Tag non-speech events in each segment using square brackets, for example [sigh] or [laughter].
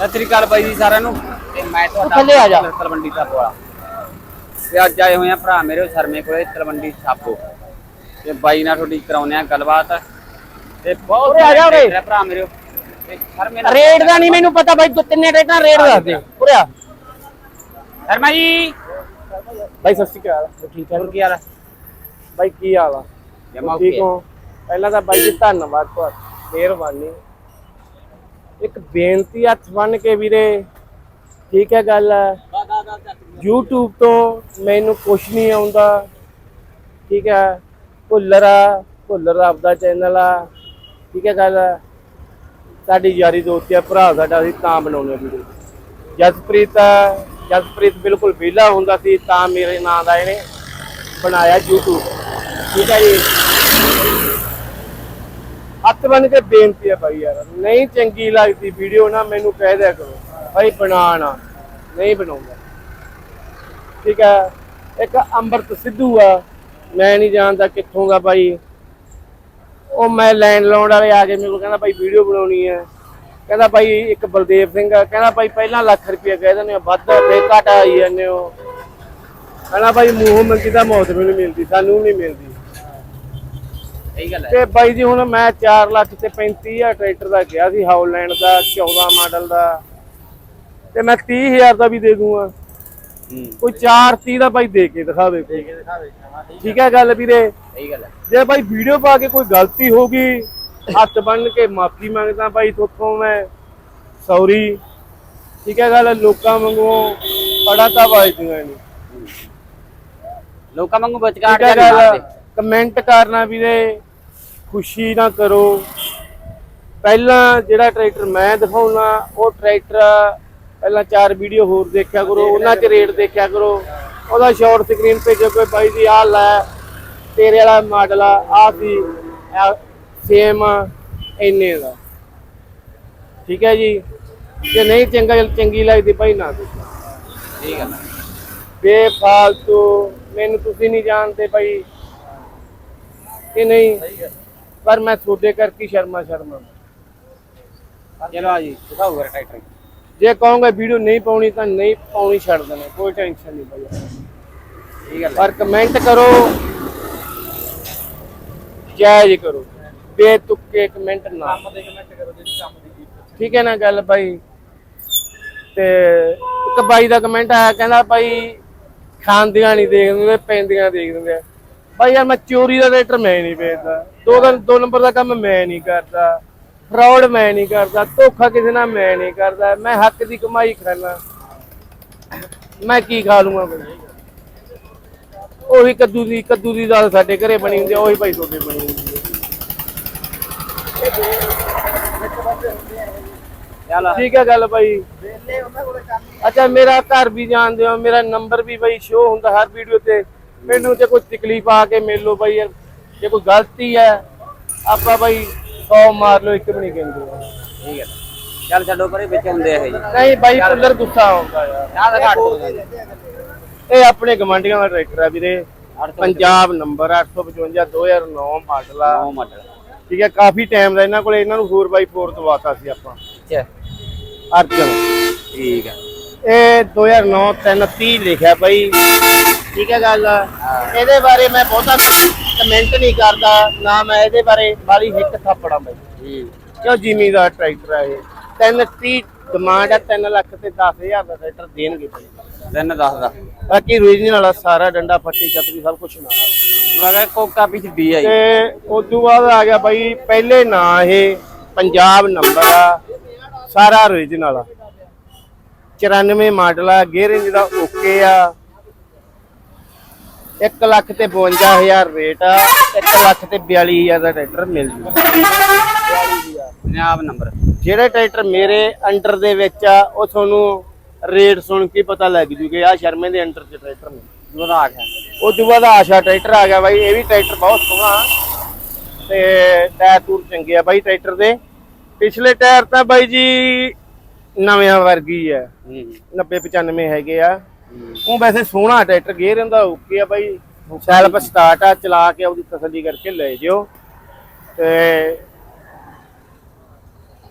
ਸਤਿ ਸ੍ਰੀ ਅਕਾਲ ਬਾਈ ਜੀ ਸਾਰਿਆਂ ਨੂੰ। ਤੇ ਮੈਂ ਤੁਹਾਡਾ ਥੱਲੇ ਆ ਜਾ। ਤਲਵੰਡੀ ਦਾ ਪੋਲਾ ਤੇ ਅੱਜ ਆਏ ਹੋਏ ਆ ਭਰਾ ਮੇਰੇ ਸ਼ਰਮੇ ਕੋਲੇ ਤਲਵੰਡੀ ਸਾਬੋ। ਤੇ ਬਾਈ ਨਾਲ ਤੁਹਾਡੀ ਕਰਾਉਨੇ ਆ ਗੱਲਬਾਤ। ਤੇ ਬਹੁਤ ਉਰੇ ਆ ਜਾ ਉਰੇ। ਹੈ ਭਰਾ ਮੇਰੇ ਤੇ ਸ਼ਰਮੇ ਨਾਲ ਰੇਟ ਦਾ ਨਹੀਂ ਮੈਨੂੰ ਪਤਾ ਬਾਈ ਤੂੰ ਤਿੰਨੇ ਰੇਟਾਂ ਰੇਟ ਦੱਸ ਦੇ। ਉਰਿਆ ਸ਼ਰਮਾ ਜੀ। ਬਾਈ ਸਤਿ ਸ਼੍ਰੀ ਅਕਾਲ। ਠੀਕ ਹੋਰ ਕੀ ਹਾਲ ਹੈ ਬਾਈ ਕੀ ਹਾਲ ਆ? ਜਮਾ ਠੀਕ ਓਕੇ ਹੋ? ਪਹਿਲਾਂ ਤਾਂ ਬਾਈ ਜੀ ਧੰਨਵਾਦ ਤੁਹਾਡਾ। ਮਿਹਰਬਾਨੀ। ਇੱਕ ਬੇਨਤੀ ਹੱਥ ਬੰਨ ਕੇ ਵੀਰੇ, ਠੀਕ ਹੈ ਗੱਲ YouTube ਤੋਂ ਮੈਨੂੰ ਕੁਛ ਨਹੀਂ ਆਉਂਦਾ, ਠੀਕ ਹੈ। ਭੁੱਲਰ ਆ, ਭੁੱਲਰ ਆਪਦਾ ਚੈਨਲ ਆ, ਠੀਕ ਹੈ ਗੱਲ ਸਾਡੀ ਯਾਰੀ ਦੋਸਤੀ ਆ, ਭਰਾ ਸਾਡਾ, ਅਸੀਂ ਤਾਂ ਬਣਾਉਂਦੇ ਵੀਡੀਓ। ਜਸਪ੍ਰੀਤ ਜਸਪ੍ਰੀਤ ਬਿਲਕੁਲ ਵਿਹਲਾ ਹੁੰਦਾ ਸੀ, ਤਾਂ ਮੇਰੇ ਨਾਂ ਦਾ ਇਹਨੇ ਬਣਾਇਆ YouTube ਠੀਕ ਹੈ ਜੀ। ਹੱਥ ਬਣ ਕੇ ਬੇਨਤੀ ਹੈ ਭਾਈ ਯਾਰ। ਨਹੀਂ ਚੰਗੀ ਲੱਗਦੀ ਵੀਡੀਓ ਨਾ, ਮੈਨੂੰ ਕਹਿ ਦਿਆ ਕਰੋ। ਭਾਈ ਬਣਾ ਨਹੀਂ ਬਣਾਉਂਦਾ। ਠੀਕ ਹੈ। ਇੱਕ ਅੰਮ੍ਰਿਤ ਸਿੱਧੂ ਆ। ਮੈਂ ਨਹੀਂ ਜਾਣਦਾ ਕਿੱਥੋਂ ਦਾ ਭਾਈ ਉਹ ਮੈਂ ਲੈਂਡ ਲਾਉਣ ਵਾਲੇ ਆ ਕੇ ਮੈਨੂੰ ਕਹਿੰਦਾ ਭਾਈ ਵੀਡੀਓ ਬਣਾਉਣੀ ਹੈ। ਕਹਿੰਦਾ ਭਾਈ ਇੱਕ ਬਲਦੇਵ ਸਿੰਘ ਆ। ਕਹਿੰਦਾ ਭਾਈ ਪਹਿਲਾਂ ਲੱਖ ਰੁਪਏ ਕਹਿ ਦਿੰਦੇ ਹੋ ਵੱਧ ਤੇ ਘੱਟ ਆਈ ਜਾਂਦੇ ਹੋ। ਕਹਿੰਦਾ ਭਾਈ ਮੂੰਹੋਂ ਮੰਗੀ ਤਾਂ ਮੌਤ ਵੀ ਨਹੀਂ ਮਿਲਦੀ, ਸਾਨੂੰ ਨਹੀਂ ਮਿਲਦੀ। ਸਹੀ ਗੱਲ ਹੈ। ਤੇ ਬਾਈ ਜੀ ਹੁਣ ਮੈਂ 4 ਲੱਖ ਤੇ 35000 ਟਰੈਕਟਰ ਦਾ ਗਿਆ ਸੀ ਹਾਉਲੈਂਡ ਦਾ 14 ਮਾਡਲ ਦਾ। ਤੇ ਮੈਂ 30000 ਦਾ ਵੀ ਦੇ ਦੂੰਗਾ। ਕੋਈ 430 ਦਾ ਬਾਈ ਦੇ ਕੇ ਦਿਖਾਵੇ ਕੋਈ ਠੀਕ ਹੈ ਗੱਲ ਵੀਰੇ? ਸਹੀ ਗੱਲ ਹੈ। ਜੇ ਬਾਈ ਵੀਡੀਓ ਪਾ ਕੇ ਕੋਈ ਗਲਤੀ ਹੋ ਗਈ ਹੱਥ ਬੰਨ ਕੇ ਮਾਫੀ ਮੰਗਦਾ ਬਾਈ ਤੁਹਾਥੋਂ ਮੈਂ ਸੌਰੀ ਠੀਕ ਹੈ ਗੱਲ ਲੋਕਾਂ ਵਾਂਗੂ ਪੜਾ ਤਾਂ ਵਾਜਦੀਆਂ ਨਹੀਂ ਲੋਕਾਂ ਵਾਂਗੂ ਗੱਲ ਕਮੈਂਟ ਕਰਨਾ ਵੀਰੇ। ਖੁਸ਼ੀ ਨਾ ਕਰੋ। ਪਹਿਲਾਂ ਜਿਹੜਾ ਟਰੈਕਟਰ ਮੈਂ ਦਿਖਾਉਣਾ ਉਹ ਟਰੈਕਟਰ ਪਹਿਲਾਂ ਚਾਰ ਵੀਡੀਓ ਹੋਰ ਦੇਖਿਆ ਕਰੋ ਉਹਨਾਂ 'ਚ ਰੇਟ ਦੇਖਿਆ ਕਰੋ। ਉਹਦਾ ਸ਼ਾਰਟ ਸਕਰੀਨ ਭੇਜੋ ਕੋਈ ਬਾਈ ਜੀ ਆਹ ਲੈ ਤੇਰੇ ਵਾਲਾ ਮਾਡਲ ਆ ਆ ਸੀ ਸੇਮ ਇੰਨੇ ਦਾ। ਠੀਕ ਹੈ ਜੀ? ਜੇ ਨਹੀਂ ਚੰਗਾ ਚੰਗੀ ਲੱਗਦੀ ਭਾਈ ਨਾ ਦੇਖੋ। ਗੱਲ ਹੈ ਬੇਫਾਲਤੂ ਮੈਨੂੰ ਤੁਸੀਂ ਨਹੀਂ ਜਾਣਦੇ ਭਾਈ ਕਿ ਨਹੀਂ? ਪਰ ਮੈਂ ਤੁਹਾਡੇ ਕਰਕੇ ਸ਼ਰਮਾ ਸ਼ਰਮਾ। ਚਲੋ ਆ ਜੀ ਦਿਖਾਓ ਫਿਰ ਟਰੈਕਟਰ। ਜੇ ਕਹੋਗੇ ਵੀਡੀਓ ਨਹੀਂ ਪਾਉਣੀ ਤਾਂ ਨਹੀਂ ਪਾਉਣੀ ਛੱਡ ਦੇਣਾ ਕੋਈ ਟੈਨਸ਼ਨ ਨਹੀਂ ਭਾਈ ਗੱਲ ਹੈ। ਪਰ ਕਮੈਂਟ ਕਰੋ। ਜਾਇਜ਼ ਕਰੋ। ਬੇਤੁਕੇ ਕਮੈਂਟ ਨਾ। ਦੇ ਕਮੈਂਟ ਕਰੋ ਜਿਹੜੀ ਕੰਮ ਦੀ ਠੀਕ ਹੈ ਨਾ ਗੱਲ ਭਾਈ ਤੇ ਇੱਕ ਬਾਈ ਦਾ ਕਮੈਂਟ ਆਇਆ ਕਹਿੰਦਾ ਭਾਈ ਖਾਂਦੀਆਂ ਨਹੀਂ ਦੇਖਦੇ ਪੈਂਦੀਆਂ ਦੇਖ ਦਿੰਦੇ ਭਾਈ ਯਾਰ ਮੈਂ ਚੋਰੀ ਦਾ ਰੇਟਰ ਮੈਂ ਨਹੀਂ ਵੇਚਦਾ। ਦੋ ਦਿਨ ਦੋ ਨੰਬਰ ਦਾ ਕੰਮ ਮੈਂ ਨਹੀਂ ਕਰਦਾ। ਫਰਾਡ ਮੈਂ ਨਹੀਂ ਕਰਦਾ, ਧੋਖਾ ਕਿਸੇ ਨਾਲ ਮੈਂ ਨਹੀਂ ਕਰਦਾ। ਮੈਂ ਹੱਕ ਦੀ ਕਮਾਈ ਕਰਨਾ ਮੈਂ ਕੀ ਖਾ ਲੂੰਗਾ ਭਾਈ ਉਹੀ ਕੱਦੂ ਦੀ ਕੱਦੂ ਦੀ ਦਾਲ ਸਾਡੇ ਘਰੇ ਬਣੀ ਹੁੰਦੀ ਆ, ਉਹੀ ਭਾਈ ਤੁਹਾਡੇ ਬਣੀ ਹੁੰਦੀ ਹੈ ਠੀਕ ਹੈ ਗੱਲ ਭਾਈ। ਅੱਛਾ, ਮੇਰਾ ਘਰ ਵੀ ਜਾਣਦੇ ਹੋ, ਮੇਰਾ ਨੰਬਰ ਵੀ ਬਈ ਸ਼ੋ ਹੁੰਦਾ ਹਰ ਵੀਡੀਓ ਤੇ। ਮੈਨੂੰ ਤੇ ਕੋਈ ਤਕਲੀਫ ਆ ਕੇ ਮਿਲ ਲਓ ਬਈ ਯਾਰ। ਜੇ ਕੋਈ ਗਲਤੀ ਹੈ ਆਪਾਂ ਬਈ 100 ਮਾਰ ਲਓ ਇੱਕ ਵੀ ਨਹੀਂ ਕਹਿੰਦੇ। ਠੀਕ ਹੈ। ਚੱਲ ਛੱਡੋ ਪਰੇ ਵਿੱਚ ਹੁੰਦੇ ਆ ਇਹ ਜੀ। ਨਹੀਂ ਬਾਈ ਕੁੱਲਰ ਗੁੱਸਾ ਆਉਂਦਾ ਯਾਰ ਦਿਖਾ ਦੋ ਇਹ ਆਪਣੇ ਗਵਾਂਢੀਆਂ ਦਾ ਟਰੈਕਟਰ ਆ ਵੀਰੇ। ਪੰਜਾਬ ਨੰਬਰ 855 2009 ਮਾਡਲ ਆ। ਨੌ ਮਾਡਲ। ਠੀਕ ਹੈ ਕਾਫੀ ਟਾਈਮ ਦਾ ਇਹਨਾਂ ਕੋਲੇ ਇਹਨਾਂ ਨੂੰ 4x4 ਦਵਾਤਾ ਸੀ ਆਪਾਂ। ਅੱਛਾ। ਅਰਜਨ। ਠੀਕ ਹੈ ਇਹ 2009 330 ਲਿਖਿਆ ਬਈ। ਠੀਕ ਹੈ ਗੱਲ। ਇਹਦੇ ਬਾਰੇ ਮੈਂ ਬਹੁਤਾ ਕਮੈਂਟ ਨਹੀਂ ਕਰਦਾ। ਨਾ ਮੈਂ ਇਹਦੇ ਬਾਰੇ ਬਾਲੀ ਹਿੱਕ ਥਾਪੜਾ ਬਈ ਹੂੰ ਕਿਉਂ ਜ਼ਿਮੀਦਾਰ ਟਰੈਕਟਰ ਹੈ ਇਹ? 330 ਡਿਮਾਂਡ ਹੈ 3 ਲੱਖ ਤੇ 10000 ਦਾ ਟਰੈਕਟਰ ਦੇਣਗੇ ਬਈ ਤਿੰਨ ਦਸ ਦਾ। ਬਾਕੀ ਰੀਜਨਲ ਵਾਲਾ ਸਾਰਾ ਡੰਡਾ ਫੱਟੀ ਛਤਰੀ ਸਭ ਕੁਝ ਨਾ ਮਗਰ ਕੋਕਾ ਪਿੱਛ ਡੀ ਆਈ ਤੇ ਉਸ ਤੋਂ ਬਾਅਦ ਆ ਗਿਆ ਬਈ ਪਹਿਲੇ ਨਾਂ ਇਹ ਪੰਜਾਬ ਨੰਬਰ ਆ ਸਾਰਾ ਰੀਜਨਲ ਆ। 94 ਮਾਡਲ ਆ ਗੇਅਰ ਇੰਜ ਦਾ ਓਕੇ ਆ। 1 ਲੱਖ ਤੇ 52000 ਰੇਟ ਆ 1 ਲੱਖ ਤੇ 42000 ਦਾ ਟਰੈਕਟਰ ਮਿਲ ਜੂ। ਪੰਜਾਬ ਨੰਬਰ। ਜਿਹੜੇ ਟਰੈਕਟਰ ਮੇਰੇ ਅੰਡਰ ਦੇ ਵਿੱਚ ਆ ਉਹ ਤੁਹਾਨੂੰ ਰੇਟ ਸੁਣ ਕੇ ਪਤਾ ਲੱਗ ਜੂ ਕਿ ਆ ਸ਼ਰਮੇ ਦੇ ਅੰਡਰ ਚ ਟਰੈਕਟਰ ਨੇ। ਉਹਦਾ ਆ ਗਿਆ ਤੋਂ ਬਾਅਦ ਆਸ਼ਾ ਟਰੈਕਟਰ ਆ ਗਿਆ ਬਾਈ ਇਹ ਵੀ ਟਰੈਕਟਰ ਬਹੁਤ ਸੋਹਣਾ ਤੇ ਟਾਇਰ ਟੂਰ ਚੰਗੇ ਆ ਬਾਈ ਟਰੈਕਟਰ ਦੇ। ਪਿਛਲੇ ਟਾਇਰ ਤਾਂ ਬਾਈ ਜੀ ਨਵਿਆਂ ਵਰਗੀ ਆ ਹੂੰ। 90 95 ਹੈਗੇ ਆ। ਉਹ ਵੈਸੇ ਸੋਹਣਾ ਟਰੈਕਟਰ ਗੇਅਰ ਇਹਦਾ ਓਕੇ ਆ ਬਾਈ। ਸੈਲਫ ਸਟਾਰਟ ਆ ਚਲਾ ਕੇ ਆਪਦੀ ਤਸੱਲੀ ਕਰਕੇ ਲੈ ਜਿਓ। ਤੇ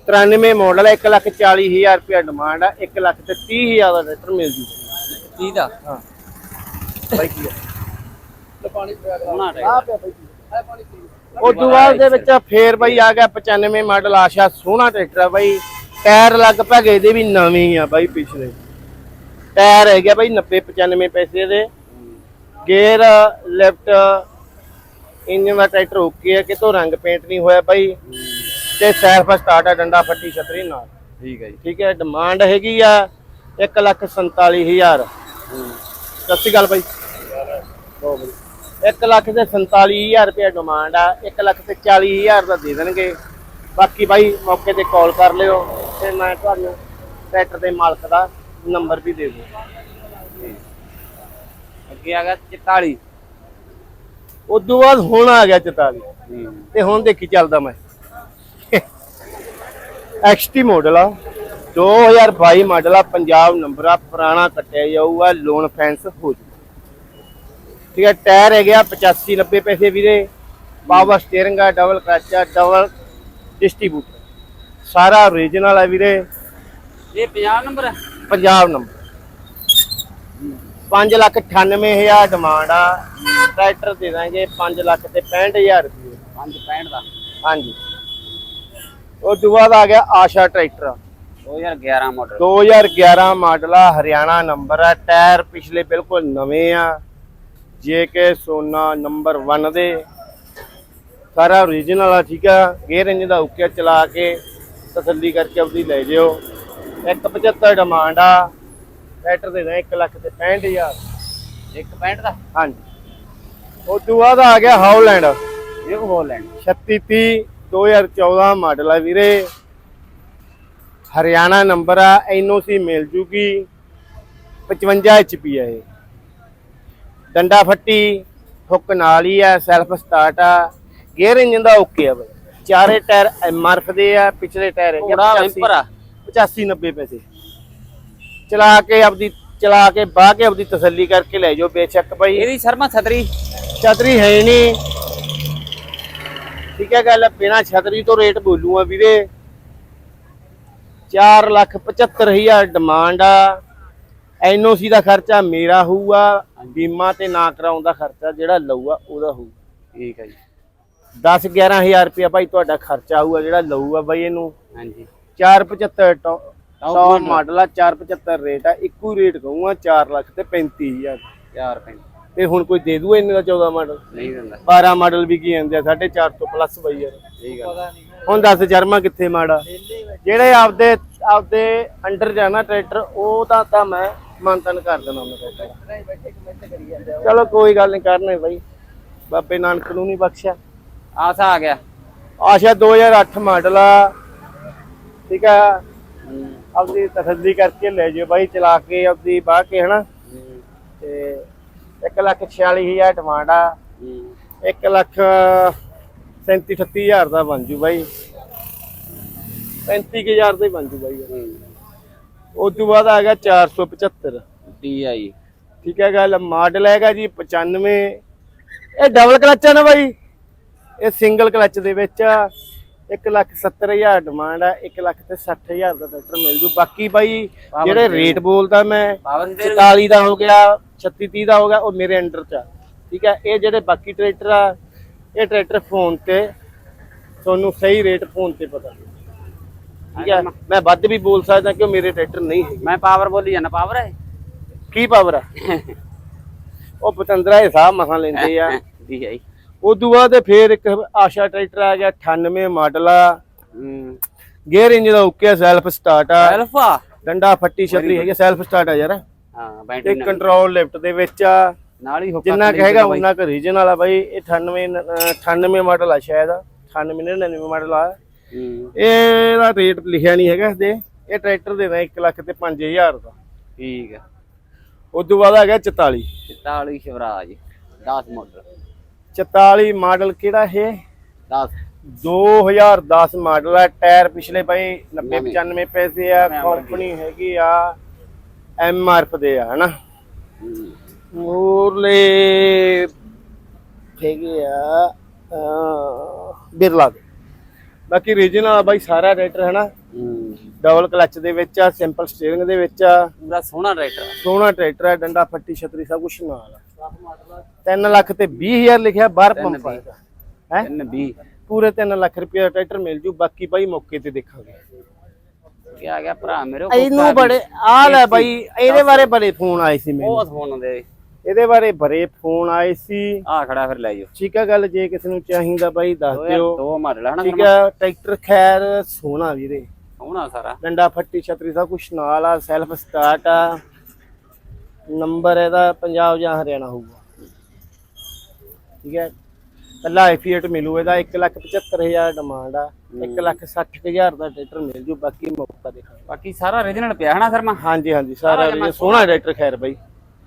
93 ਮਾਡਲ ਹੈ 1 ਲੱਖ 40 ਹਜ਼ਾਰ ਰੁਪਏ ਡਿਮਾਂਡ ਆ 1 ਲੱਖ ਤੇ 30 ਹਜ਼ਾਰ ਦਾ ਟਰੈਕਟਰ ਮਿਲ ਜੂ। ਕੀ ਦਾ? ਹਾਂ। ਬਾਈ ਕੀ ਆ? ਸੋਹਣਾ ਆ। ਪਿਆ ਬਾਈ ਉਹ ਦੁਆਰ ਦੇ ਵਿੱਚ ਫੇਰ ਬਾਈ ਆ ਗਿਆ 95 ਮਾਡਲ ਆਸ਼ਾ ਸੋਹਣਾ ਟਰੈਕਟਰ ਆ ਬਾਈ। ਟਾਇਰ ਲਗਭਗ ਇਹਦੇ ਵੀ ਨਵੇਂ ਆ ਬਾਈ ਪਿਛਲੇ। ਟਾਇਰ ਹੈਗੇ ਬਾਈ 90 95 ਪੈਸੇ ਦੇ। ਗੇਅਰ ਲੈਫਟ ਇੰਜਨ ਦਾ ਟਰੈਕਟਰ ਓਕੇ ਹੈ ਕਿਤੋਂ ਰੰਗ ਪੇਂਟ ਨਹੀਂ ਹੋਇਆ ਬਾਈ। ਤੇ ਸੈਲਫ ਸਟਾਰਟ ਆ ਡੰਡਾ ਫੱਟੀ ਛਤਰੀ ਨਾਲ। ਠੀਕ ਹੈ ਜੀ। ਠੀਕ ਹੈ ਡਿਮਾਂਡ ਹੈਗੀ ਆ 1 ਲੱਖ 47000 ਸਤਿ ਸ਼੍ਰੀ ਅਕਾਲ ਬਾਈ। ਬਹੁਤ ਵਧੀਆ 1 ਲੱਖ ਤੇ 47000 ਰੁਪਏ ਡਿਮਾਂਡ ਆ 1 ਲੱਖ ਤੇ 40000 ਦਾ ਦੇ ਦੇਣਗੇ। ਬਾਕੀ ਬਾਈ ਮੌਕੇ ਤੇ ਕਾਲ ਕਰ ਲਿਓ ਤੇ ਮੈਂ ਤੁਹਾਨੂੰ ਟਰੈਕਟਰ ਦੇ ਮਾਲਕ ਦਾ ਨੰਬਰ ਵੀ ਦੇ ਦੂੰ ਅੱਗੇ ਆ ਗਿਆ 44 ਉਦੋਂ ਬਾਅਦ ਹੁਣ ਆ ਗਿਆ 44 ਤੇ ਹੁਣ ਦੇਖੀ ਚੱਲਦਾ ਮੈਂ। XT ਮਾਡਲ ਆ। 2022 ਮਾਡਲ ਆ। ਪੰਜਾਬ ਨੰਬਰ ਆ। ਪੁਰਾਣਾ ਕੱਟਿਆ ਜਾਊਗਾ। ਲੋਨ ਫੈਂਸ ਹੋ ਜੂ। ਠੀਕ ਹੈ ਟਾਇਰ ਹੈ ਗਿਆ 85 90 ਪੈਸੇ ਵੀਰੇ। ਪਾਵਰ ਸਟੀਅਰਿੰਗ ਆ ਡਬਲ ਕਲਚ ਆ ਡਬਲ ਡਿਸਟ੍ਰੀਬਿਊਟਰ ਸਾਰਾ ਓਰੀਜਨਲ ਆ ਵੀਰੇ। ਇਹ 50 ਨੰਬਰ ਹੈ ਪੰਜਾਬ ਨੰਬਰ 5 ਲੱਖ 98000 ਡਿਮਾਂਡ ਆ। ਟਰੈਕਟਰ ਦੇ ਦਾਂਗੇ 5 ਲੱਖ ਤੇ 65000 ਰੁਪਏ। 565 ਦਾ? ਹਾਂਜੀ। ਉਹ ਤੋਂ ਬਾਅਦ ਆ ਗਿਆ ਆਸ਼ਾ ਟਰੈਕਟਰ। 2011 ਮਾਡਲ 2011 ਮਾਡਲ ਆ ਹਰਿਆਣਾ ਨੰਬਰ ਆ। ਟਾਇਰ ਪਿਛਲੇ ਬਿਲਕੁਲ ਨਵੇਂ ਆ। ਜੇ ਕਿ ਸੋਨਾ ਨੰਬਰ 1 ਦੇ। ਸਾਰਾ ਓਰੀਜਨਲ ਆ ਠੀਕ ਆ। ਗੇਅਰ ਇੰਜ ਦਾ ਉੱਕੇ ਚਲਾ ਕੇ ਤਸੱਲੀ ਕਰਕੇ ਆਪਦੀ ਲੈ ਜਿਓ। 175 ਡਿਮਾਂਡ ਆ। ਟਰੈਕਟਰ ਦੇ ਦੇ 1 ਲੱਖ ਤੇ 65000 165 ਦਾ? ਹਾਂਜੀ। ਉਹ ਤੋਂ ਬਾਅਦ ਆ ਗਿਆ ਹਾਉਲੈਂਡ ਇਹ ਹੋਲੈਂਡ 3630 2014 ਮਾਡਲ ਆ ਵੀਰੇ। ਹਰਿਆਣਾ ਨੰਬਰ ਆ ਐਨਓਸੀ ਮਿਲ ਜੂਗੀ 55 ਐਚਪੀ ਆ ਇਹ। ਡੰਡਾ ਫੱਟੀ ਹੁੱਕ ਨਾਲ ਹੀ ਆ ਸੈਲਫ ਸਟਾਰਟ ਆ। ਗੇਅਰ ਇੰਜਨ ਦਾ ਓਕੇ ਆ ਬਈ। ਚਾਰੇ ਟਾਇਰ ਐਮਆਰਐਫ ਦੇ ਆ ਪਿਛਲੇ ਟਾਇਰ ਹੈਗੇ ਘੋੜਾ 85 ਵੈਂਪਰ ਆ। 85 90 ਪੈਸੇ। ਚਲਾ ਕੇ ਆਪਦੀ ਚਲਾ ਕੇ ਬਾਹ ਕੇ ਆਪਦੀ ਤਸੱਲੀ ਕਰਕੇ ਲੈ ਜਾਓ ਬੇਸ਼ੱਕ ਭਾਈ। ਇਹਦੀ ਸ਼ਰਮਾ ਛਤਰੀ। ਛਤਰੀ ਹੈ ਨਹੀਂ। ਠੀਕ ਹੈ ਗੱਲ ਬਿਨਾ ਛਤਰੀ ਤੋਂ ਰੇਟ ਬੋਲੂਆ ਵੀਰੇ। 4 ਲੱਖ 75 ਹਜ਼ਾਰ ਡਿਮਾਂਡ ਆ। ਐਨਓਸੀ ਦਾ ਖਰਚਾ ਮੇਰਾ ਹੋਊਗਾ ਬੀਮਾ ਤੇ ਨਾ ਕਰਾਉਣ ਦਾ ਖਰਚਾ ਜਿਹੜਾ ਲਊਗਾ ਉਹਦਾ ਹੋਊ ਠੀਕ ਹੈ ਜੀ। 10 11000 ਰੁਪਇਆ ਭਾਈ ਤੁਹਾਡਾ ਖਰਚਾ ਹੋਊਗਾ ਜਿਹੜਾ ਲਊਗਾ ਬਾਈ ਇਹਨੂੰ। ਹਾਂਜੀ। 475 ਟੌਪ। ਮਾਡਲ ਆ 475 ਰੇਟ ਆ ਇੱਕੋ ਰੇਟ ਕਹੂੰਗਾ 4 ਲੱਖ ਤੇ 35000 4 ਰੁਪਏ ਤੇ ਹੁਣ ਕੋਈ ਦੇ ਦੂਗਾ ਇੰਨੇ ਦਾ 14 ਮਾਡਲ ਨਹੀਂ ਦਿੰਦਾ। 12 ਮਾਡਲ ਵੀ ਕੀ ਜਾਂਦੇ ਆ 4.5 ਤੋਂ ਪਲੱਸ ਬਈ ਯਾਰ। ਠੀਕ ਗੱਲ। ਹੁਣ ਦੱਸ ਜਰਮਾ ਕਿੱਥੇ ਮਾੜਾ? ਜਿਹੜੇ ਆਪਦੇ ਆਪਦੇ ਅੰਡਰ ਜਾਣਾ ਟਰੈਕਟਰ ਉਹ ਤਾਂ ਤਾਂ ਮੈਂ ਮੰਤਨ ਕਰ ਦੇਣਾ ਉਹਨਾਂ ਦਾ। ਚਲੋ ਕੋਈ ਗੱਲ ਨਹੀਂ ਕਰਨੇ ਬਾਈ। ਬਾਬੇ ਨਾਨਕ ਨੂੰ ਨਹੀਂ ਬਖਸ਼ਿਆ। ਆਸਾ ਆ ਗਿਆ। ਆਸ਼ਾ 2008 ਮਾਡਲ ਆ। ਠੀਕ ਆ। ਆਪਦੀ ਤਸੱਲੀ ਕਰਕੇ ਲੈ ਜਿਓ ਬਾਈ ਚਲਾ ਕੇ ਆਪਦੀ ਬਾਹ ਕੇ ਹਨਾ। ਤੇ 1 ਲੱਖ 46000 ਡਿਮਾਂਡ ਆ। 1 ਲੱਖ 37 38000 ਦਾ ਬਣ ਜੂ ਬਾਈ। 35000 ਦਾ ਹੀ ਬਣ ਜੂ ਬਾਈ। ਉਸ ਤੋਂ ਬਾਅਦ ਆ ਗਿਆ 475 ਡੀ ਆਈ ਠੀਕ ਹੈ ਗੱਲ ਮਾਡਲ ਹੈਗਾ ਜੀ 95 ਇਹ ਡਬਲ ਕਲਚ ਹੈ ਨਾ ਬਾਈ। ਇਹ ਸਿੰਗਲ ਕਲਚ ਦੇ ਵਿੱਚ। 1 ਲੱਖ 70000 ਡਿਮਾਂਡ ਆ 1 ਲੱਖ ਤੇ 60000 ਦਾ ਟਰੈਕਟਰ ਮਿਲ ਜੂ। ਬਾਕੀ ਬਾਈ ਜਿਹੜੇ ਰੇਟ ਬੋਲਦਾ ਮੈਂ ਪਾਵਰ 44 ਦਾ ਹੋ ਗਿਆ 36 30 ਦਾ ਹੋ ਗਿਆ ਉਹ ਮੇਰੇ ਅੰਡਰ ਚ ਠੀਕ ਹੈ ਇਹ ਜਿਹੜੇ ਬਾਕੀ ਟਰੈਕਟਰ ਆ ਇਹ ਟਰੈਕਟਰ ਫੋਨ ਤੇ ਤੁਹਾਨੂੰ ਸਹੀ ਰੇਟ ਫੋਨ ਤੇ ਪਤਾ ਠੀਕ ਹੈ ਮੈਂ ਵੱਧ ਵੀ ਬੋਲ ਸਕਦਾ ਕਿ ਉਹ ਮੇਰੇ ਟਰੈਕਟਰ ਨਹੀਂ ਹੈਗੇ। ਮੈਂ ਪਾਵਰ ਬੋਲੀ ਜਾਂਦਾ। ਪਾਵਰ ਹੈ ਕੀ ਪਾਵਰ ਆ? [laughs] ਉਹ ਪਤੰਦਰਾ ਇਹ ਸਾਹ ਮਸਾਂ ਲੈਂਦੇ ਆ। [laughs] D I. ਉਦੋਂ ਬਾਅਦ ਫੇਰ ਇੱਕ ਆਸ਼ਾ ਟਰੈਕਟਰ ਆ ਗਿਆ 98 ਮਾਡਲ ਆ। ਗੇਅਰ ਇੰਜ ਦਾ ਓਕੇ ਸੈਲਫ ਸਟਾਰਟ ਆ। ਅਲਫਾ ਡੰਡਾ ਫੱਟੀ ਛਤਰੀ ਹੈਗੀ ਸੈਲਫ ਸਟਾਰਟ ਆ ਯਾਰ। ਹਾਂ ਤੇ ਬੈਟਰੀ ਨਾਲ। ਕੰਟਰੋਲ ਲਿਫਟ ਦੇ ਵਿੱਚ ਆ। ਨਾਲ ਹੀ ਹੁੱਕਾ ਜਿੰਨਾ ਕਹੇਗਾ ਉਹਨਾਂ ਕ ਰੀਜਨਲ ਆ ਬਾਈ। ਇਹ 98 ਅਹ 98 ਮਾਡਲ ਆ ਸ਼ਾਇਦ। 98 ਨੇ 99 ਮਾਡਲ ਆ। ਇਹਦਾ ਰੇਟ ਲਿਖਿਆ ਨਹੀਂ ਹੈਗਾ ਇਸਦੇ ਇਹ ਟਰੈਕਟਰ ਦੇ ਦਾ 1 ਲੱਖ ਤੇ 5000 ਦਾ। ਠੀਕ ਹੈ ਉਦੋਂ ਬਾਅਦ ਆ ਗਿਆ 44 44 ਸ਼ਿਵਰਾਜ 10 ਮਾਡਲ 44 ਮਾਡਲ ਕਿਹੜਾ ਇਹ? 10 2010 ਮਾਡਲ ਆ ਟਾਇਰ ਪਿਛਲੇ ਬਾਈ 90 ਨਵੇਂ। 95 ਪੈਸੇ ਆ ਕੰਪਨੀ ਹੈਗੀ ਆ ਐਮ ਆਰ ਪੀ ਦੇ ਆ ਹਨਾ? ਹੂੰ। ਮੂਰਲੇ ਹੈਗੇ ਆ ਬਿਰਲਾ ਦੇ। ਬਾਕੀ ਰੀਜਨ ਵਾਲਾ ਬਾਈ ਸਾਰਾ ਟਰੈਕਟਰ ਹੈ ਨਾ ਹੂੰ। ਡਬਲ ਕਲਚ ਦੇ ਵਿੱਚ ਆ ਸਿੰਪਲ ਸਟੀਅਰਿੰਗ ਦੇ ਵਿੱਚ ਆ। ਪੂਰਾ ਸੋਹਣਾ ਟਰੈਕਟਰ ਸੋਹਣਾ ਟਰੈਕਟਰ ਹੈ ਡੰਡਾ ਫੱਟੀ ਛਤਰੀ ਸਭ ਕੁਝ ਨਾਲ ਆ। 3 ਲੱਖ ਤੇ 20000 ਲਿਖਿਆ ਬਾਹਰ ਤਿੰਨ ਪੰਪ। ਹੈ? ਤਿੰਨ 20 ਪੂਰੇ 3 ਲੱਖ ਰੁਪਏ ਦਾ ਟਰੈਕਟਰ ਮਿਲ ਜੂ ਬਾਕੀ ਬਾਈ ਮੌਕੇ ਤੇ ਦੇਖਾਂਗੇ। ਕੀ ਆ ਗਿਆ ਭਰਾ ਮੇਰੇ ਇਹਨੂੰ ਬੜੇ ਆ ਲੈ ਬਾਈ ਇਹਦੇ ਬਾਰੇ ਬੜੇ ਫੋਨ ਆਏ ਸੀ ਮੈਨੂੰ। ਬਹੁਤ ਫੋਨ ਹੁੰਦੇ ਇਹਦੇ ਬਾਰੇ ਬੜੇ ਫੋਨ ਆਏ ਸੀ। ਆ ਖੜਾ ਫਿਰ ਲੈ ਜਾਓ। ਠੀਕ ਹੈ ਗੱਲ ਜੇ ਕਿਸੇ ਨੂੰ ਚਾਹੀਦਾ ਬਾਈ ਦੱਸ ਦਿਓ। ਦੋ ਮਾਡਲ ਹੈ ਨਾ ਠੀਕ ਹੈ ਟਰੈਕਟਰ ਖੈਰ ਸੋਹਣਾ ਵੀਰੇ ਸੋਹਣਾ ਸਾਰਾ। ਡੰਡਾ ਫੱਟੀ ਛਤਰੀ ਸਭ ਕੁਝ ਨਾਲ ਆ ਸੈਲਫ ਸਟਾਰਟ ਆ। ਨੰਬਰ ਇਹਦਾ ਪੰਜਾਬ ਜਾਂ ਹਰਿਆਣਾ ਹੋਊਗਾ। ਠੀਕ ਹੈ? ਕੱਲਾ ਐਫੀਏਟ ਮਿਲੂ ਇਹਦਾ 175000 ਡਿਮਾਂਡ ਆ 160000 ਦਾ ਟਰੈਕਟਰ ਮਿਲ ਜੂ ਬਾਕੀ ਮੌਕਾ ਦੇਖਾਂਗੇ ਬਾਕੀ ਸਾਰਾ ਰੀਜਨਲ ਪਿਆ ਹੈ ਨਾ ਸਰ ਮੈਂ ਹਾਂਜੀ ਹਾਂਜੀ ਸਾਰਾ ਸਾਰਾ ਜਮਾਂ ਸੋਹਣਾ ਟਰੈਕਟਰ ਖੈਰ ਬਾਈ।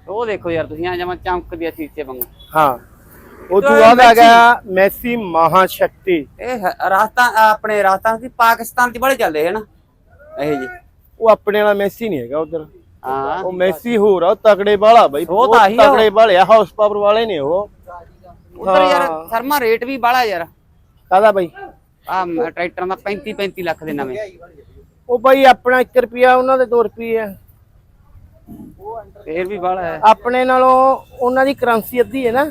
ਉਹ ਦੇਖੋ ਯਾਰ ਤੁਸੀਂ ਆ ਜਮਾ ਚਮਕਦੀ ਆ ਸ਼ੀਸ਼ੇ ਵਾਂਗੂ। ਹਾਂ ਉਹ ਤੋਂ ਬਾਅਦ ਆ ਗਿਆ ਮੈਸੀ ਮਹਾਸ਼ਕਤੀ। ਇਹ ਹ- ਰਾਜਸਥਾਨ ਆਪਣੇ ਰਾਜਸਥਾਨ ਦੀ ਪਾਕਿਸਤਾਨ ਚ ਬੜੇ ਚੱਲਦੇ ਹੈ ਨਾ ਇਹ ਜੀ ਉਹ ਆਪਣੇ ਵਾਲਾ ਮੈਸੀ ਨਹੀਂ ਹੈਗਾ ਉਧਰ। ਹਾਂ। ਉਹ ਮੈਸੀ ਹੋਰ ਆ ਉਹ ਤਗੜੇ ਵਾਲਾ ਬਾਈ ਉਹ ਤਾਂ ਆਹੀ ਆ। ਉਹ। ਤਗੜੇ ਵਾਲੇ ਆ ਹਾਊਸ ਪਾਵਰ ਵਾਲੇ ਨੇ ਉਹ। ਉਧਰ ਯਾਰ ਸਰਮਾ ਰੇਟ ਵੀ ਬਾਲਾ ਯਾਰ। ਕਾਦਾ ਬਾਈ? ਆ ਟਰੈਕਟਰਾਂ ਦਾ 35 35 ਲੱਖ ਦੇ ਨਵੇਂ। ਉਹ ਬਾਈ ਆਪਣਾ 1 ਰੁਪਿਆ ਉਹਨਾਂ ਦੇ 2 ਰੁਪਏ ਆ। ਫੇਰ ਵੀ ਬਾਲਾ ਹੈ। ਆਪਣੇ ਨਾਲੋਂ ਉਹਨਾਂ ਦੀ ਕਰੰਸੀ ਅੱਧੀ ਹੈ ਨਾ।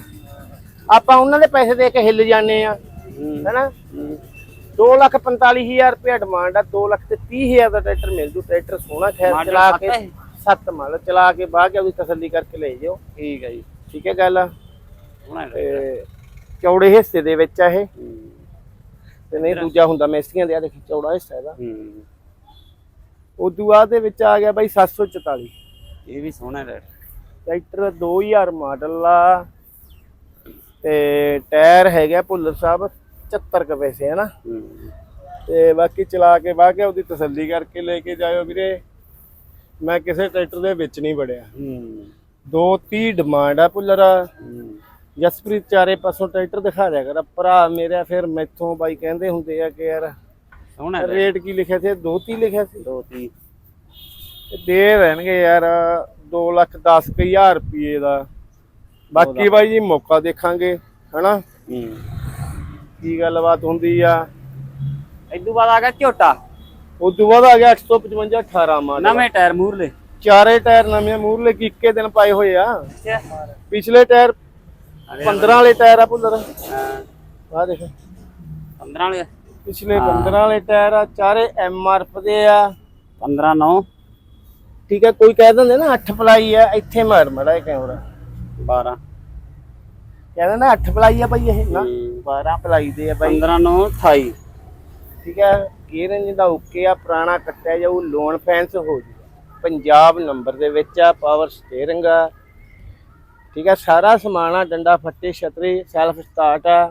ਆਪਾਂ ਉਹਨਾਂ ਦੇ ਪੈਸੇ ਦੇ ਕੇ ਹਿੱਲ ਜਾਂਦੇ ਆ ਹੈਨਾ? 245000 ਰੁਪਏ ਡਿਮਾਂਡ ਆ 2 ਲੱਖ ਤੇ 30000 ਦਾ ਟਰੈਕਟਰ ਮਿਲ ਜੂ। ਟਰੈਕਟਰ ਸੋਹਣਾ ਖੈਰ ਚਲਾ ਕੇ? ਸੱਤ ਮਾਡਲ ਚਲਾ ਕੇ ਬਾਅਦ ਉਹਦੀ ਤਸੱਲੀ ਕਰਕੇ ਲੈ ਜਾਓ। ਠੀਕ ਹੈ ਜੀ। ਠੀਕ ਹੈ ਗੱਲ। ਸੋਹਣਾ ਤੇ ਚੌੜੇ ਹਿੱਸੇ ਦੇ ਵਿੱਚ ਆ ਇਹ। ਤੇ ਨਹੀਂ ਦੂਜਾ ਹੁੰਦਾ ਮੈਸੀਆਂ ਦੇ ਆ ਦੇਖੀ ਚੌੜਾ ਹਿੱਸਾ ਇਹਦਾ। ਹੂੰ। ਉਦੋਂ ਬਾਅਦ ਦੇ ਵਿੱਚ ਆ ਗਿਆ ਬਾਈ 744 ਇਹ ਵੀ ਸੋਹਣਾ ਰੇਟ। ਟਰੈਕਟਰ 2000 ਮਾਡਲ ਆ ਤੇ ਟਾਇਰ ਹੈਗਾ ਭੁੱਲਰ ਸਾਹਿਬ 74 ਕੁ ਪੈਸੇ ਹੈ ਨਾ? ਤੇ ਬਾਕੀ ਚਲਾ ਕੇ ਬਾਹ ਕੇ ਉਹਦੀ ਤਸੱਲੀ ਕਰਕੇ ਲੈ ਕੇ ਜਾਇਓ ਵੀਰੇ। ਮੈਂ ਕਿਸੇ ਟਰੈਕਟਰ ਦੇ ਵਿੱਚ ਨਹੀਂ ਵੜਿਆ। ਹੂੰ। 230 ਡਿਮਾਂਡ ਆ ਭੁੱਲਰ ਜਸਪ੍ਰੀਤ ਚਾਰੇ ਪਾਸੋਂ ਟਰੈਕਟਰ ਦਿਖਾ ਦਿਆ ਕਰ। ਭਰਾ ਮੇਰਾ ਫਿਰ ਮੈਥੋਂ ਬਾਈ ਕਹਿੰਦੇ ਹੁੰਦੇ ਆ ਕਿ ਯਾਰ ਸੋਹਣਾ ਰੇਟ ਕੀ ਲਿਖਿਆ ਸੀ? 230 ਲਿਖਿਆ ਸੀ। ਦੋ ਤੀ ਤੇ ਦੇ ਰਹਿਣਗੇ ਯਾਰ 2 ਲੱਖ 10 ਕੁ ਹਜ਼ਾਰ ਰੁਪਏ ਦਾ। ਬਾਕੀ ਬਾਈ ਜੀ ਮੌਕਾ ਦੇਖਾਂਗੇ ਹਨਾ? ਕੀ ਗੱਲਬਾਤ ਹੁੰਦੀ ਆ? ਇਦੋਂ ਬਾਅਦ ਆ ਗਿਆ ਝੋਟਾ। ਉਸ ਤੋਂ ਬਾਅਦ ਆ ਗਿਆ 855 18 ਮਾਡਲ। ਨਵੇਂ ਟਾਇਰ ਮੂਰਲੇ ਚਾਰੇ ਟਾਇਰ ਨਵੇਂ ਮੂਰਲੇ ਕੀ ਇੱਕੇ ਦਿਨ ਪਾਏ ਹੋਏ ਆ। ਪਿਛਲੇ ਟਾਇਰ 15 ਵਾਲੇ ਟਾਇਰ ਆ ਭੁੱਲਰ। ਹਾਂ। ਆ ਦੇਖ। 15 ਵਾਲੇ ਪਿਛਲੇ 15 ਵਾਲੇ ਟਾਇਰ ਆ ਚਾਰੇ ਐਮਆਰਐਫ ਦੇ ਆ। 15 9 ਠੀਕ ਹੈ ਕੋਈ ਕਹਿ ਦਿੰਦੇ ਨਾ 8 ਪਲਾਈ ਆ ਇੱਥੇ ਮਾਰ ਮੜਾ ਇਹ ਕੈਮਰਾ। 12 ਕਹਿੰਦੇ ਨਾ 8 ਪਲਾਈ ਆ ਬਾਈ ਇਹ ਨਾ। ਹੂੰ। 12 ਪਲਾਈ ਦੇ ਆ ਬਾਈ। 15 9 28 ਠੀਕ ਹੈ ਗੇਅਰ ਇੰਜਨ ਦਾ ਓਕੇ ਆ ਪੁਰਾਣਾ ਕੱਟਿਆ ਜਾਊ ਲੋਨ ਫੈਂਸ ਹੋ ਜੂਗਾ ਪੰਜਾਬ ਨੰਬਰ ਦੇ ਵਿੱਚ ਆ ਪਾਵਰ ਸਟੀਅਰਿੰਗ ਆ। ਠੀਕ ਹੈ ਸਾਰਾ ਸਮਾਨ ਆ ਡੰਡਾ ਫੱਟੇ ਛਤਰੀ ਸੈਲਫ ਸਟਾਰਟ ਆ।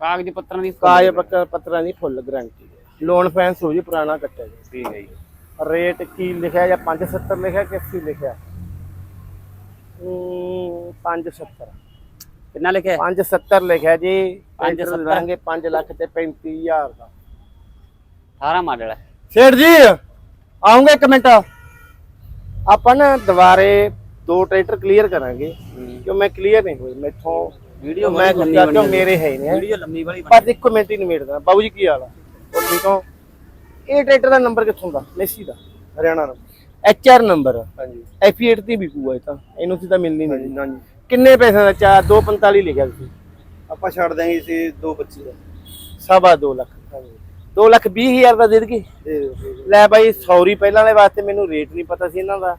ਕਾਗਜ਼ ਪੱਤਰਾਂ ਦੀ ਕਾਗਜ਼ ਪੱਤਰ ਪੱਤਰਾਂ ਦੀ ਫੁੱਲ ਗਾਰੰਟੀ ਲੋਨ ਫੈਂਸ ਹੋ ਜੀ ਪੁਰਾਣਾ ਕੱਟਿਆ ਜੀ। ਠੀਕ ਹੈ ਜੀ। ਰੇਟ ਕੀ ਲਿਖਿਆ ਜਾਂ 570 ਲਿਖਿਆ ਕਿ 80 ਲਿਖਿਆ? ਹੂੰ 570 ਕਿੰਨਾ ਲਿਖਿਆ? ਹੈ? 570 ਲਿਖਿਆ ਜੀ। 570 570 ਲਾਂਗੇ 5 ਲੱਖ ਤੇ 35000 ਦਾ। 18 ਮਾਡਲ ਹੈ ਸੇਠ ਜੀ ਆਉਂਗੇ ਇੱਕ ਮਿੰਟ। ਆਪਾਂ ਨਾ ਦੁਬਾਰੇ ਦੋ ਟਰੈਕਟਰ ਕਲੀਅਰ ਕਰਾਂਗੇ ਕਿਉਂ ਮੈਂ ਕਲੀਅਰ ਨਹੀਂ ਹੋਈ ਮੈਥੋਂ ਵੀਡੀਓ ਮੈਂ ਕਿਹਾ ਕਿਉਂ ਮੇਰੇ ਹੈ ਨਹੀਂ ਵੀਡੀਓ ਲੰਮੀ ਵਾਲੀ ਪਰ ਇੱਕ ਮਿੰਟ ਹੀ ਨਿਮੇੜਦਾ ਬਾਬੂ ਜੀ ਕੀ ਹਾਲ ਆ? ਉਹ ਠੀਕ ਹੋ? ਇਹ ਟਰੈਕਟਰ ਦਾ ਨੰਬਰ ਕਿੱਥੋਂ ਦਾ? ਮੈਸੀ ਦਾ ਹਰਿਆਣਾ ਦਾ। ਐਚ ਆਰ ਨੰਬਰ ਹਾਂਜੀ। ਐਫ8 ਤੇ ਵਿਕੂਗਾ ਇਹ ਤਾਂ ਇਹਨੂੰ ਸਿੱਧਾ ਮਿਲਣੀ ਨਹੀਂ। ਹਾਂਜੀ ਕਿੰਨੇ ਪੈਸੇ ਦਾ ਚਾਰ 245 ਲਿਖਿਆ ਤੁਸੀਂ? ਆਪਾਂ ਛੱਡ ਦਾਂਗੇ ਸੀ 225 ਦਾ ਸਵਾ 2 ਲੱਖ। 2 ਲੱਖ 20 ਹਜ਼ਾਰ ਦਾ ਦੇ ਦੇਗੀ। ਲੈ ਬਾਈ ਸੌਰੀ ਪਹਿਲਾਂ ਵਾਲੇ ਵਾਸਤੇ ਮੈਨੂੰ ਰੇਟ ਨਹੀਂ ਪਤਾ ਸੀ ਇਹਨਾਂ ਦਾ।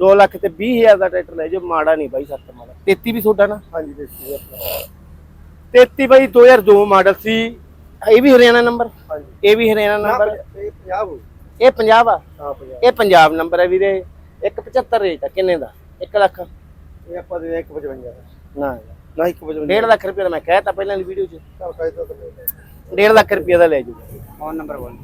2 ਲੱਖ ਤੇ 20 ਹਜ਼ਾਰ ਦਾ ਟਰੈਕਟਰ ਲੈ ਜਾਓ ਮਾੜਾ ਨਹੀਂ ਬਾਈ ਸੱਤ ਮਾੜਾ। 33 ਵੀ ਤੁਹਾਡਾ ਨਾ? ਹਾਂਜੀ ਦੇਖੀ ਆਪਣਾ। 33 ਬਾਈ 2002 ਮਾਡਲ ਸੀ। ਇਹ ਵੀ ਹਰਿਆਣਾ ਨੰਬਰ? ਹਾਂਜੀ। ਇਹ ਵੀ ਹਰਿਆਣਾ ਨੰਬਰ? ਇਹ 50 ਹੋ ਇਹ ਪੰਜਾਬ ਆ ਹਾਂ 50 ਇਹ ਪੰਜਾਬ ਨੰਬਰ ਹੈ ਵੀਰੇ। 175 ਰੇਟ ਆ ਕਿੰਨੇ ਦਾ? 1 ਲੱਖ। ਇਹ ਆਪਾਂ ਦੇ 155 ਦਾ। ਨਾ। ਨਾ 155 1.5 ਲੱਖ ਰੁਪਏ ਦਾ ਮੈਂ ਕਹਿਤਾ ਪਹਿਲਾਂ ਦੀ ਵੀਡੀਓ 'ਚ। ਚੱਲ ਕਾਇਦਾ ਤਾਂ ਲੈ ਲੈ 1.5 ਲੱਖ ਰੁਪਏ ਦਾ ਲੈ ਜਾਓ। ਫੋਨ ਨੰਬਰ ਬੋਲ।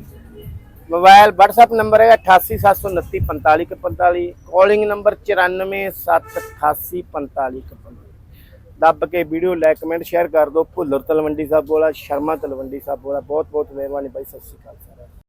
ਮੋਬਾਈਲ WhatsApp ਨੰਬਰ ਹੈ 8879455145 ਕਾਲਿੰਗ ਨੰਬਰ 9477884545 ਦੱਬ ਕੇ ਵੀਡੀਓ ਲਾਈਕ ਕਮੈਂਟ ਸ਼ੇਅਰ ਕਰ ਦਿਓ ਭੁੱਲਰ ਤਲਵੰਡੀ ਸਾਹਿਬ ਵਾਲਾ ਸ਼ਰਮਾ ਤਲਵੰਡੀ ਸਾਹਿਬ ਵਾਲਾ ਬਹੁਤ ਬਹੁਤ ਮਿਹਰਬਾਨੀ ਬਾਈ ਸਤਿ ਸ਼੍ਰੀ ਅਕਾਲ